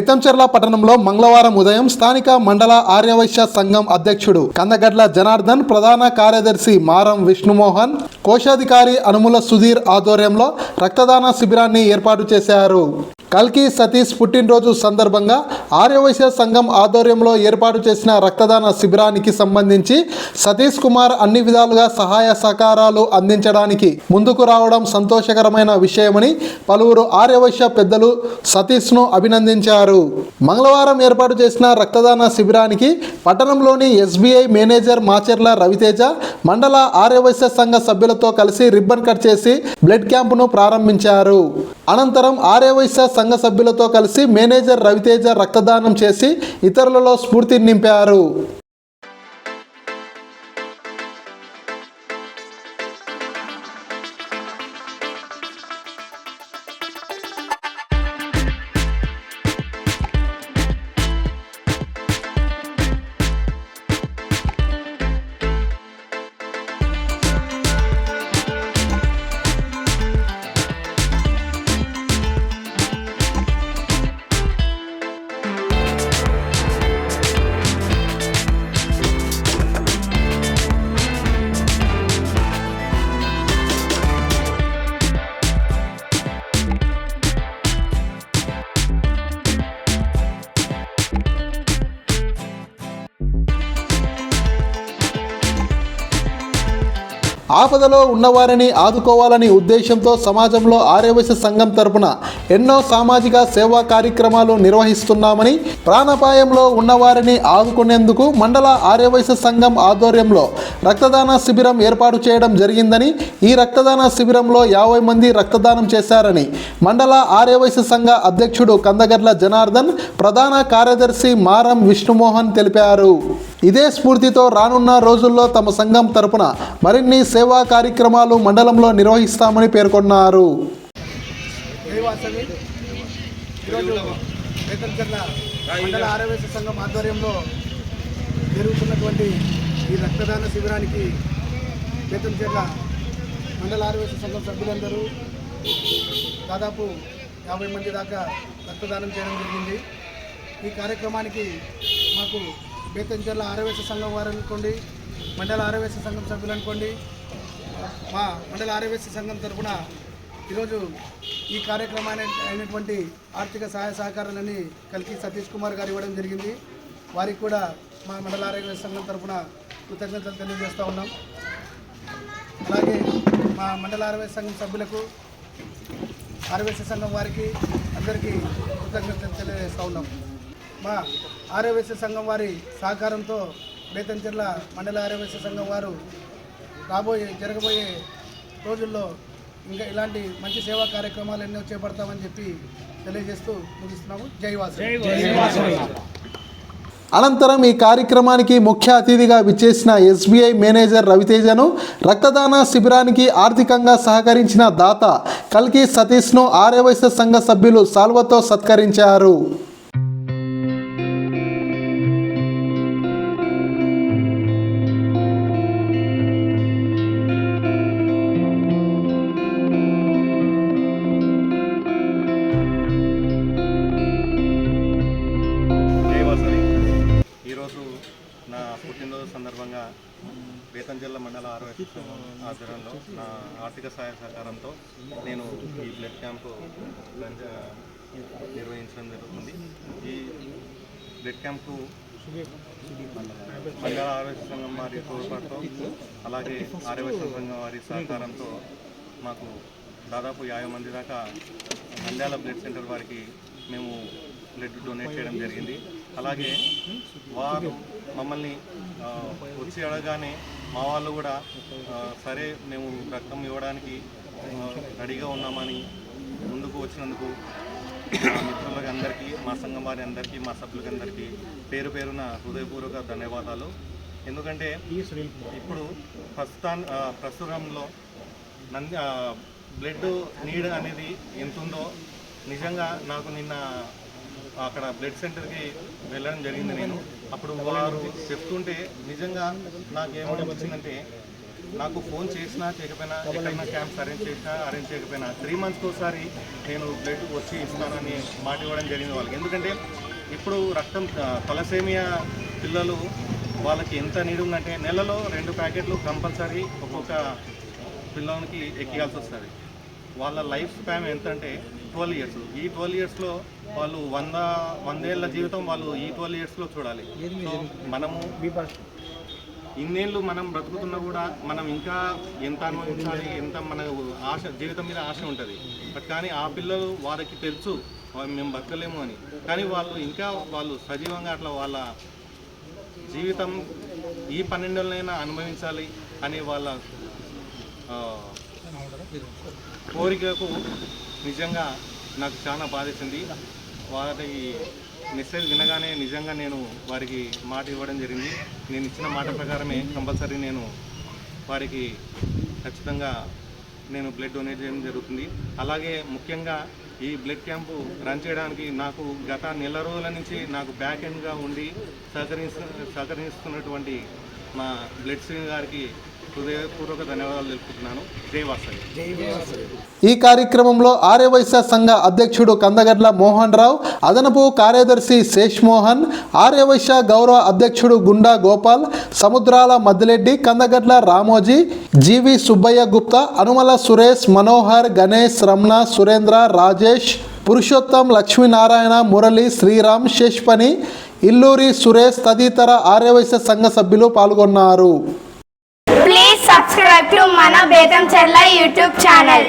బెత్తంచెర్ల పట్టణంలో మంగళవారం ఉదయం స్థానిక మండల ఆర్యవైశ్య సంఘం అధ్యక్షుడు కందగడ్ల జనార్దన్ ప్రధాన కార్యదర్శి మారం విష్ణుమోహన్ కోశాధికారి అనుముల సుధీర్ ఆధ్వర్యంలో రక్తదాన శిబిరాన్ని ఏర్పాటు చేశారు. కల్కి సతీష్ పుట్టినరోజు సందర్భంగా ఆర్యవైశ్య సంఘం ఆధ్వర్యంలో ఏర్పాటు చేసిన రక్తదాన శిబిరానికి సంబంధించి సతీష్ కుమార్ అన్ని విధాలుగా సహాయ సహకారాలు అందించడానికి ముందుకు రావడం సంతోషకరమైన విషయమని పలువురు ఆర్యవైశ్య పెద్దలు సతీష్ను అభినందించారు. మంగళవారం ఏర్పాటు చేసిన రక్తదాన శిబిరానికి పట్టణంలోని ఎస్బీఐ మేనేజర్ మాచెర్ల రవితేజ మండల ఆర్యవైశ్య సంఘ సభ్యులతో కలిసి రిబ్బన్ కట్ చేసి బ్లడ్ క్యాంపును ప్రారంభించారు. అనంతరం ఆర్యవైశ్య సంఘ సభ్యులతో కలిసి మేనేజర్ రవితేజ రక్తదానం చేసి ఇతరులలో స్ఫూర్తిని నింపారు. ఆపదలో ఉన్నవారిని ఆదుకోవాలని ఉద్దేశంతో సమాజంలో ఆర్యవైశ్య సంఘం తరపున ఎన్నో సామాజిక సేవా కార్యక్రమాలు నిర్వహిస్తున్నామని ప్రాణాపాయంలో ఉన్నవారిని ఆదుకునేందుకు మండల ఆర్యవైశ్య సంఘం ఆధ్వర్యంలో రక్తదాన శిబిరం ఏర్పాటు చేయడం జరిగిందని ఈ రక్తదాన శిబిరంలో యాభై మంది రక్తదానం చేశారని మండల ఆర్యవైశ్య సంఘ అధ్యక్షుడు కందగడ్ల జనార్దన్ ప్రధాన కార్యదర్శి మారం విష్ణుమోహన్ తెలిపారు. ఇదే స్ఫూర్తితో రానున్న రోజుల్లో తమ సంఘం తరపున మరిన్ని సేవా కార్యక్రమాలు మండలంలో నిర్వహిస్తామని పేర్కొన్నారు. మండల ఆరోగ్య సంఘం ఆధ్వర్యంలో జరుగుతున్నటువంటి ఈ రక్తదాన శిబిరానికి వేతంచర్ల మండల ఆరోగ్య సంఘం సభ్యులందరూ దాదాపు యాభై మంది దాకా రక్తదానం చేయడం జరిగింది. ఈ కార్యక్రమానికి మాకు బేతంచెర్ల ఆరవేశ సంఘం వారు అనుకోండి మండల ఆరవేశ సంఘం సభ్యులు అనుకోండి మా మండల ఆరవేశ సంఘం తరపున ఈరోజు ఈ కార్యక్రమాన్ని అయినటువంటి ఆర్థిక సహాయ సహకారాలని కలికి సతీష్ కుమార్ గారు ఇవ్వడం జరిగింది. వారికి కూడా మా మండల ఆరోగ్య సంఘం తరఫున కృతజ్ఞతలు తెలియజేస్తూ ఉన్నాం. అలాగే మా మండల ఆరోగ్య సంఘం సభ్యులకు ఆరోగ్య సంఘం వారికి అందరికీ కృతజ్ఞతలు తెలియజేస్తూ ఉన్నాం. మా ఆర్యవేశ సంఘం వారి సహకారంతో బేతంచెర్ల మండల ఆర్యవేశ సంఘం వారు రాబోయే జరగబోయే రోజుల్లో ఇంకా ఇలాంటి మంచి సేవా కార్యక్రమాలు ఎన్నో చేపడతామని చెప్పి తెలియజేస్తూ ముగిస్తున్నాము. జైవాసం అనంతరం ఈ కార్యక్రమానికి ముఖ్య అతిథిగా విచ్చేసిన ఎస్బీఐ మేనేజర్ రవితేజను రక్తదాన శిబిరానికి ఆర్థికంగా సహకరించిన దాత కల్కి సతీష్ను ఆర్యవైశ్య సంఘ సభ్యులు సాల్వతో సత్కరించారు. నా పుట్టినరోజు సందర్భంగా బేతం జిల్లా మండల ఆరోగ్య ఆధ్వర్యంలో నా ఆర్థిక సహాయ సహకారంతో నేను ఈ బ్లడ్ క్యాంపు నిర్వహించడం జరుగుతుంది. ఈ బ్లడ్ క్యాంపు మండల ఆరోగ్య సంఘం వారి తోడ్పాటుతో అలాగే ఆరోగ్య సంఘం వారి సహకారంతో మాకు దాదాపు యాభై మంది దాకా నంద్యాల బ్లడ్ సెంటర్ వారికి మేము బ్లడ్ డొనేట్ చేయడం జరిగింది. అలాగే వారు మమ్మల్ని వచ్చి అడగానే మా వాళ్ళు కూడా సరే మేము రక్తం ఇవ్వడానికి రెడీగా ఉన్నామని ముందుకు వచ్చినందుకు మిత్రులకి అందరికీ మా సంఘం వారి అందరికీ మా సభ్యులకి అందరికీ పేరు పేరున హృదయపూర్వక ధన్యవాదాలు. ఎందుకంటే ఇప్పుడు ప్రస్తుతాన్ ప్రస్తుతంలో నంది బ్లడ్ నీడ్ అనేది ఎంతుందో నిజంగా నాకు నిన్న అక్కడ బ్లడ్ సెంటర్కి వెళ్ళడం జరిగింది నేను. అప్పుడు వారు చెప్తుంటే నిజంగా నాకేమనిపించిందంటే నాకు ఫోన్ చేసినా చేయకపోయినా ఎక్కడైనా క్యాంప్స్ అరేంజ్ చేసినా అరేంజ్ చేయకపోయినా త్రీ మంత్స్కి ఒకసారి నేను బ్లడ్ వచ్చి ఇస్తానని మాట ఇవ్వడం జరిగింది వాళ్ళకి. ఎందుకంటే ఇప్పుడు రక్తం తలసేమియా పిల్లలు వాళ్ళకి ఎంత నీడు ఉందంటే నెలలో రెండు ప్యాకెట్లు కంపల్సరీ ఒక్కొక్క పిల్లలకి ఎక్కియాల్సి వస్తుంది. వాళ్ళ లైఫ్ స్పాన్ ఎంత అంటే ట్వెల్వ్ ఇయర్స్. ఈ ట్వెల్వ్ ఇయర్స్లో వాళ్ళు వంద వందేళ్ళ జీవితం వాళ్ళు ఈ ట్వెల్వ్ ఇయర్స్లో చూడాలి. సో మనము ఇన్నేళ్ళు మనం బ్రతుకుతున్నా కూడా మనం ఇంకా ఎంత అనుభవించాలి ఎంత మన ఆశ జీవితం మీద ఆశ ఉంటుంది. బట్ కానీ ఆ పిల్లలు వారికి తెలుసు మేము బతకలేము అని. కానీ వాళ్ళు ఇంకా వాళ్ళు సజీవంగా అట్లా వాళ్ళ జీవితం ఈ పన్నెండులైనా అనుభవించాలి అని వాళ్ళ కోరికకు నిజంగా నాకు చాలా బాధేసింది. వారి మెసేజ్ వినగానే నిజంగా నేను వారికి మాట ఇవ్వడం జరిగింది. నేను ఇచ్చిన మాట ప్రకారమే కంపల్సరీ నేను వారికి ఖచ్చితంగా నేను బ్లడ్ డొనేట్ చేయడం జరుగుతుంది. అలాగే ముఖ్యంగా ఈ బ్లడ్ క్యాంపు రన్ చేయడానికి నాకు గత నెల రోజుల నుంచి నాకు బ్యాక్ ఎండ్గా ఉండి సహకరిస్తు సహకరిస్తున్నటువంటి మా బ్లడ్ సింగ్ గారికి హృదయపూర్వక ధన్యవాదాలు తెలుపుతున్నాను. జై వాసవి ఈ కార్యక్రమంలో ఆర్యవైశ్య సంఘ అధ్యక్షుడు కందగడ్ల మోహన్ రావు అదనపు కార్యదర్శి శేష్ మోహన్ ఆర్యవైశ్య గౌరవ అధ్యక్షుడు గుండా గోపాల్ సముద్రాల మద్దిరెడ్డి కందగడ్ల రామోజీ జీవి సుబ్బయ్య గుప్తా అనుమల సురేష్ మనోహర్ గణేష్ రమణ సురేంద్ర రాజేష్ పురుషోత్తం లక్ష్మీనారాయణ మురళి శ్రీరామ్ శేష్పని ఇల్లూరి సురేష్ తదితర ఆర్యవైశ్య సంఘ సభ్యులు పాల్గొన్నారు. సబ్స్క్రైబ్ టు మన బేతం చెల్ల యూట్యూబ్ ఛానల్